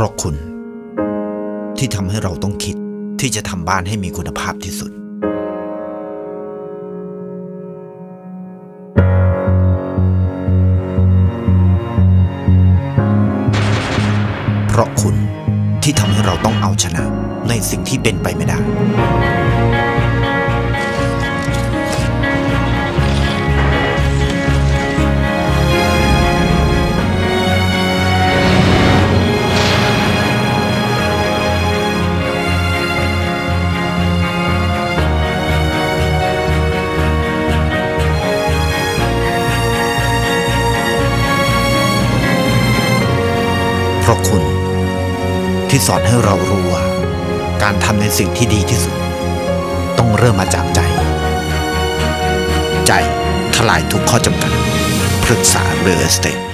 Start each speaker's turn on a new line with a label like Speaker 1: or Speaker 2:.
Speaker 1: เพราะคุณ ที่ทำให้เราต้องคิดที่จะทำบ้านให้มีคุณภาพที่สุด เพราะคุณที่ทำให้เราต้องเอาชนะในสิ่งที่เป็นไปไม่ได้ ราะคุณ ที่สอนให้เรารู้ว่า การทำในสิ่งที่ดีที่สุด ต้องเริ่มมาจากใจ ใจทลายทุกข้อจำกัดปรึกษาเรือเอสเตท